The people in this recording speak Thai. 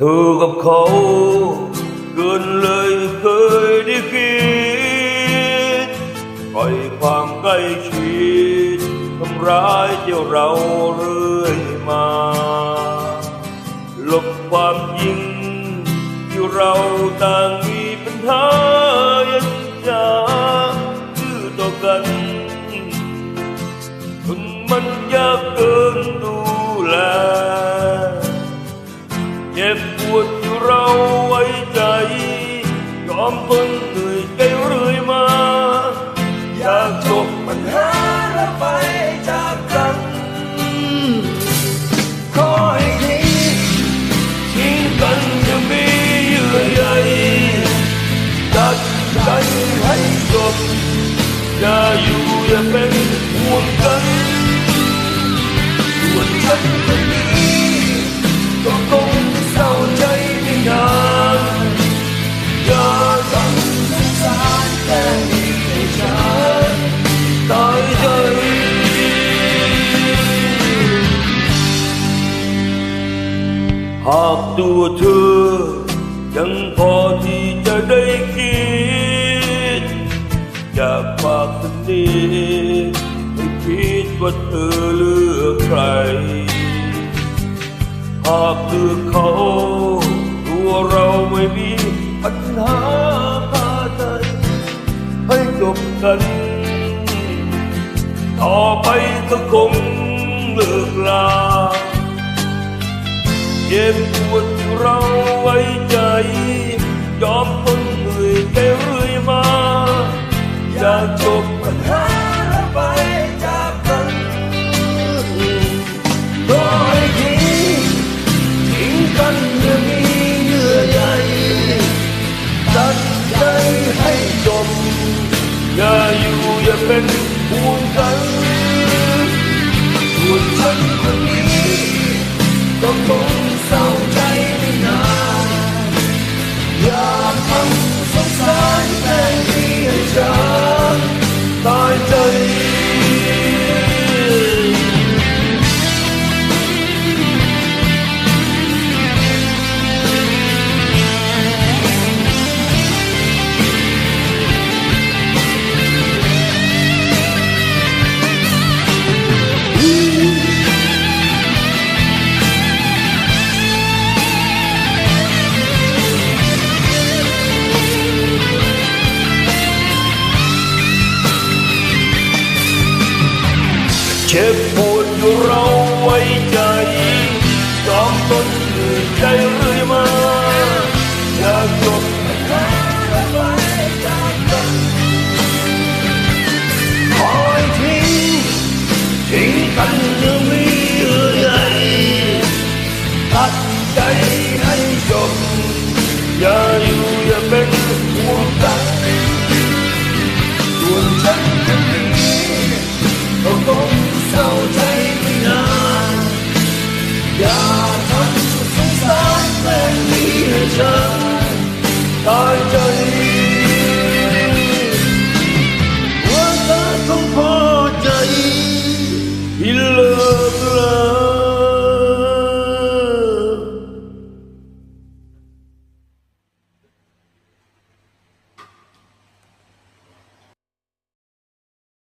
ถูกกับเขาเกินเลยเคยได้คิดปล่อยความใกล้ชิดทำร้ายเจ้าเราเรื่อยมา ลบความยิ่งที่เราต่างมีปัญหา มันยากเกินดูแลเจ็บปวดที่เราไว้ใจ ยอมทน หายใจหากตัวเธอ ยังพอที่จะได้คิด อยากฝากสักนิดให้คิดว่าเธอเลือกใคร หากเลือกเขา ตัวเราไม่มีปัญหา จบกัน ต่อไปก็คงเลิกลาเจ็บปวดที่เราไว้ใจ ยอมทน เป็นห่วงกันส่วนฉันคนนี้ก็คง จ็บปวดอยู่เราไว้ใจยอมทนเหนื่อยใจเรื่อยมาอยากจบปัญหาและไปจากกันคอยทิ้งทิ้งกันยังมีเยื่อใยตัดใจให้จบอย่าอยู่